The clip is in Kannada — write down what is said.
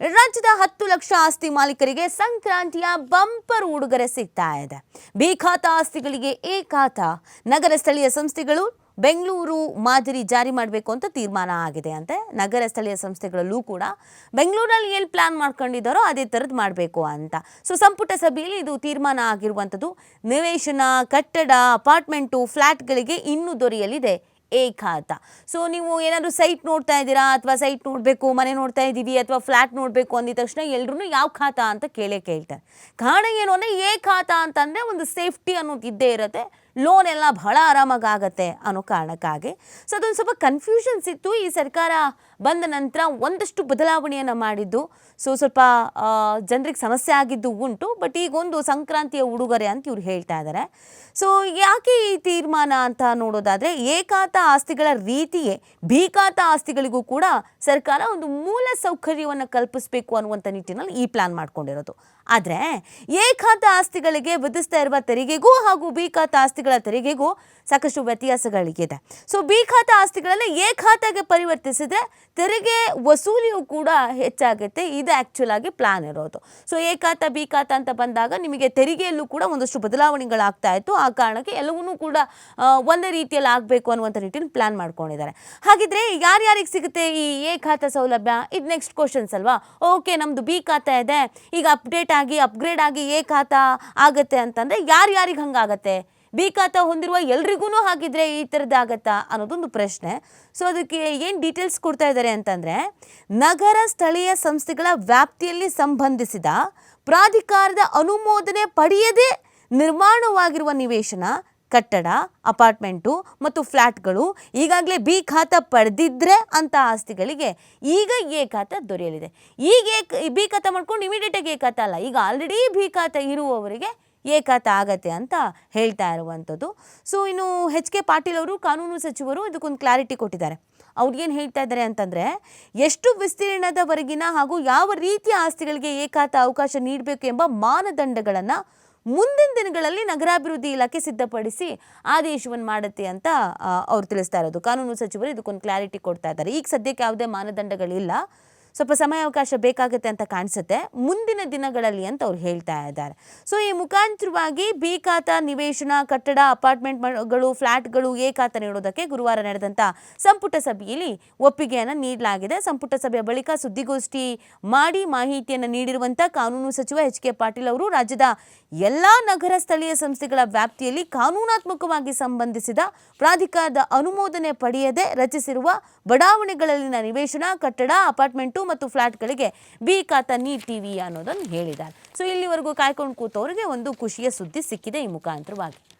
ರಾಜ್ಯದ ಹತ್ತು ಲಕ್ಷ ಆಸ್ತಿ ಮಾಲೀಕರಿಗೆ ಸಂಕ್ರಾಂತಿಯ ಬಂಪರ್ ಉಡುಗೊರೆ ಸಿಗ್ತಾ ಇದೆ. ಬಿ ಆಸ್ತಿಗಳಿಗೆ ಖಾತಾ ನಗರ ಸ್ಥಳೀಯ ಸಂಸ್ಥೆಗಳು ಬೆಂಗಳೂರು ಮಾದರಿ ಜಾರಿ ಮಾಡಬೇಕು ಅಂತ ತೀರ್ಮಾನ ಆಗಿದೆ ಅಂತೆ. ನಗರ ಸ್ಥಳೀಯ ಸಂಸ್ಥೆಗಳಲ್ಲೂ ಕೂಡ ಬೆಂಗಳೂರಲ್ಲಿ ಏನು ಪ್ಲಾನ್ ಮಾಡ್ಕೊಂಡಿದ್ದಾರೋ ಅದೇ ಥರದ್ದು ಮಾಡಬೇಕು ಅಂತ. ಸೊ ಸಂಪುಟ ಸಭೆಯಲ್ಲಿ ಇದು ತೀರ್ಮಾನ ಆಗಿರುವಂಥದ್ದು ನಿವೇಶನ, ಕಟ್ಟಡ ಅಪಾರ್ಟ್ಮೆಂಟು ಫ್ಲ್ಯಾಟ್ಗಳಿಗೆ ಇನ್ನೂ ದೊರೆಯಲಿದೆ. ಖಾತ ಸೊ ನೀವು ಏನಾದರೂ ಸೈಟ್ ನೋಡ್ತಾ ಇದ್ದೀರಾ ಅಥವಾ ಸೈಟ್ ನೋಡಬೇಕು, ಮನೆ ನೋಡ್ತಾ ಇದ್ದೀವಿ ಅಥವಾ ಫ್ಲ್ಯಾಟ್ ನೋಡಬೇಕು ಅಂದಿದ ತಕ್ಷಣ ಎಲ್ಲರೂ ಯಾವ ಖಾತಾ ಅಂತ ಕೇಳೇ ಕೇಳ್ತಾರೆ. ಕಾರಣ ಏನು ಅಂದರೆ ಏಕಾತ ಅಂತಂದರೆ ಒಂದು ಸೇಫ್ಟಿ ಅನ್ನೋದು ಇದ್ದೇ ಇರುತ್ತೆ. ಲೋನ್ ಎಲ್ಲ ಬಹಳ ಆರಾಮಾಗಿ ಅನ್ನೋ ಕಾರಣಕ್ಕಾಗಿ. ಸೊ ಅದೊಂದು ಸ್ವಲ್ಪ ಕನ್ಫ್ಯೂಷನ್ಸ್ ಇತ್ತು ಈ ಸರ್ಕಾರ ಬಂದ ನಂತರ ಒಂದಷ್ಟು ಬದಲಾವಣೆಯನ್ನು ಮಾಡಿದ್ದು. ಸೊ ಸ್ವಲ್ಪ ಜನರಿಗೆ ಸಮಸ್ಯೆ ಆಗಿದ್ದು ಉಂಟು. ಬಟ್ ಈಗೊಂದು ಸಂಕ್ರಾಂತಿಯ ಉಡುಗೊರೆ ಅಂತ ಇವ್ರು ಹೇಳ್ತಾ ಇದ್ದಾರೆ ಸೊ ಯಾಕೆ ಈ ತೀರ್ಮಾನ ಅಂತ ನೋಡೋದಾದರೆ, ಏಕಾತ ಆಸ್ತಿಗಳ ರೀತಿಯೇ ಭೀಕಾತ ಆಸ್ತಿಗಳಿಗೂ ಕೂಡ ಸರ್ಕಾರ ಒಂದು ಮೂಲ ಸೌಕರ್ಯವನ್ನು ಕಲ್ಪಿಸಬೇಕು ಅನ್ನುವಂಥ ನಿಟ್ಟಿನಲ್ಲಿ ಈ ಪ್ಲಾನ್ ಮಾಡ್ಕೊಂಡಿರೋದು. ಆದರೆ ಏಕಾತ ಆಸ್ತಿಗಳಿಗೆ ವಿಧಿಸ್ತಾ ಇರುವ ತೆರಿಗೆಗೂ ಹಾಗೂ ಭೀಕಾತ ಖಾತಾ ಆಸ್ತಿಗಳ ತೆರಿಗೆಗೂ ಸಾಕಷ್ಟು ವ್ಯತ್ಯಾಸಗಳಿಗಿದೆ. ಸೊ ಬಿ ಖಾತಾ ಆಸ್ತಿಗಳನ್ನು ಎ ಖಾತಾಗೆ ಪರಿವರ್ತಿಸಿದ್ರೆ ತೆರಿಗೆ ವಸೂಲಿಯು ಕೂಡ ಹೆಚ್ಚಾಗುತ್ತೆ. ಇದು ಆ್ಯಕ್ಚುಲ್ ಆಗಿ ಪ್ಲಾನ್ ಇರೋದು. ಸೊ ಎ ಖಾತಾ ಬಿ ಖಾತಾ ಅಂತ ಬಂದಾಗ ನಿಮಗೆ ತೆರಿಗೆಯಲ್ಲೂ ಕೂಡ ಒಂದಷ್ಟು ಬದಲಾವಣೆಗಳಾಗ್ತಾ ಇತ್ತು. ಆ ಕಾರಣಕ್ಕೆ ಎಲ್ಲವನ್ನೂ ಕೂಡ ಒಂದೇ ರೀತಿಯಲ್ಲಿ ಆಗಬೇಕು ಅನ್ನುವಂಥ ನಿಟ್ಟಿನಲ್ಲಿ ಪ್ಲಾನ್ ಮಾಡ್ಕೊಂಡಿದ್ದಾರೆ. ಹಾಗಿದ್ರೆ ಯಾರ್ಯಾರಿಗೆ ಸಿಗುತ್ತೆ ಈ ಎ ಖಾತಾ ಸೌಲಭ್ಯ? ಇದು ನೆಕ್ಸ್ಟ್ ಕ್ವಶನ್ಸ್ ಅಲ್ವಾ? ಓಕೆ ನಮ್ಮದು ಬಿ ಖಾತಾ ಇದೆ. ಈಗ ಅಪ್ಡೇಟ್ ಆಗಿ ಅಪ್ಗ್ರೇಡ್ ಆಗಿ ಎ ಖಾತಾ ಆಗುತ್ತೆ ಅಂತಂದರೆ ಯಾರ್ಯಾರಿಗೆ ಹಂಗಾಗತ್ತೆ? ಬಿ ಹೊಂದಿರುವ ಎಲ್ರಿಗೂ ಹಾಗಿದ್ರೆ ಈ ಥರದ್ದಾಗತ್ತಾ ಅನ್ನೋದೊಂದು ಪ್ರಶ್ನೆ. ಸೊ ಅದಕ್ಕೆ ಏನು ಡೀಟೇಲ್ಸ್ ಕೊಡ್ತಾ ಇದ್ದಾರೆ ಅಂತಂದರೆ, ನಗರ ಸ್ಥಳೀಯ ಸಂಸ್ಥೆಗಳ ವ್ಯಾಪ್ತಿಯಲ್ಲಿ ಸಂಬಂಧಿಸಿದ ಪ್ರಾಧಿಕಾರದ ಅನುಮೋದನೆ ಪಡೆಯದೇ ನಿರ್ಮಾಣವಾಗಿರುವ ನಿವೇಶನ, ಕಟ್ಟಡ, ಅಪಾರ್ಟ್ಮೆಂಟು ಮತ್ತು ಫ್ಲ್ಯಾಟ್ಗಳು ಈಗಾಗಲೇ ಬಿ ಖಾತ ಪಡೆದಿದ್ರೆ ಅಂತ ಆಸ್ತಿಗಳಿಗೆ ಈಗ ಎ ಖಾತಾ ದೊರೆಯಲಿದೆ. ಈಗ ಎ, ಬಿ ಖಾತ ಮಾಡ್ಕೊಂಡು ಇಮಿಡಿಯೇಟಾಗಿ ಎ ಅಲ್ಲ. ಈಗ ಆಲ್ರೆಡಿ ಬಿ ಖಾತ ಇರುವವರಿಗೆ ಖಾತಾ ಆಗತ್ತೆ ಅಂತ ಹೇಳ್ತಾ ಇರುವಂಥದ್ದು. ಸೊ ಇನ್ನು ಎಚ್ ಕೆ ಪಾಟೀಲ್ ಅವರು ಕಾನೂನು ಸಚಿವರು ಇದಕ್ಕೊಂದು ಕ್ಲಾರಿಟಿ ಕೊಟ್ಟಿದ್ದಾರೆ. ಅವ್ರಿಗೇನು ಹೇಳ್ತಾ ಇದ್ದಾರೆ ಅಂತಂದರೆ, ಎಷ್ಟು ವಿಸ್ತೀರ್ಣದವರೆಗಿನ ಹಾಗೂ ಯಾವ ರೀತಿಯ ಆಸ್ತಿಗಳಿಗೆ ಏಕಾತ ಅವಕಾಶ ನೀಡಬೇಕು ಎಂಬ ಮಾನದಂಡಗಳನ್ನು ಮುಂದಿನ ದಿನಗಳಲ್ಲಿ ನಗರಾಭಿವೃದ್ಧಿ ಇಲಾಖೆ ಸಿದ್ಧಪಡಿಸಿ ಆದೇಶವನ್ನು ಮಾಡುತ್ತೆ ಅಂತ ಅವ್ರು ತಿಳಿಸ್ತಾ ಇರೋದು. ಕಾನೂನು ಸಚಿವರು ಇದಕ್ಕೊಂದು ಕ್ಲಾರಿಟಿ ಕೊಡ್ತಾ ಇದ್ದಾರೆ. ಈಗ ಸದ್ಯಕ್ಕೆ ಯಾವುದೇ ಮಾನದಂಡಗಳಿಲ್ಲ. ಸ್ವಲ್ಪ ಸಮಯಾವಕಾಶ ಬೇಕಾಗುತ್ತೆ ಅಂತ ಕಾಣಿಸುತ್ತೆ. ಮುಂದಿನ ದಿನಗಳಲ್ಲಿ ಅಂತ ಅವ್ರು ಹೇಳ್ತಾ ಇದ್ದಾರೆ. ಸೊ ಈ ಮುಖಾಂತರವಾಗಿ ಬಿ ಖಾತ ನಿವೇಶನ, ಕಟ್ಟಡ ಅಪಾರ್ಟ್ಮೆಂಟ್ಗಳು ಫ್ಲ್ಯಾಟ್ಗಳು ಎ ಖಾತ ನೀಡೋದಕ್ಕೆ ಗುರುವಾರ ನಡೆದಂಥ ಸಂಪುಟ ಸಭೆಯಲ್ಲಿ ಒಪ್ಪಿಗೆಯನ್ನು ನೀಡಲಾಗಿದೆ. ಸಂಪುಟ ಸಭೆಯ ಬಳಿಕ ಸುದ್ದಿಗೋಷ್ಠಿ ಮಾಡಿ ಮಾಹಿತಿಯನ್ನು ನೀಡಿರುವಂಥ ಕಾನೂನು ಸಚಿವ ಎಚ್ ಕೆ ಪಾಟೀಲ್ ಅವರು ರಾಜ್ಯದ ಎಲ್ಲ ನಗರ ಸ್ಥಳೀಯ ಸಂಸ್ಥೆಗಳ ವ್ಯಾಪ್ತಿಯಲ್ಲಿ ಕಾನೂನಾತ್ಮಕವಾಗಿ ಸಂಬಂಧಿಸಿದ ಪ್ರಾಧಿಕಾರದ ಅನುಮೋದನೆ ಪಡೆಯದೆ ರಚಿಸಿರುವ ಬಡಾವಣೆಗಳಲ್ಲಿನ ನಿವೇಶನ, ಕಟ್ಟಡ, ಅಪಾರ್ಟ್ಮೆಂಟು ಮತ್ತು ಫ್ಲ್ಯಾಟ್ಗಳಿಗೆ ಬಿ ನೀ ನೀಡ್ತೀವಿ ಅನ್ನೋದನ್ನು ಹೇಳಿದ್ದಾರೆ. ಸೊ ಇಲ್ಲಿವರೆಗೂ ಕಾಯ್ಕೊಂಡು ಕೂತವರಿಗೆ ಒಂದು ಖುಷಿಯ ಸುದ್ದಿ ಸಿಕ್ಕಿದೆ ಈ ಮುಖಾಂತರವಾಗಿ.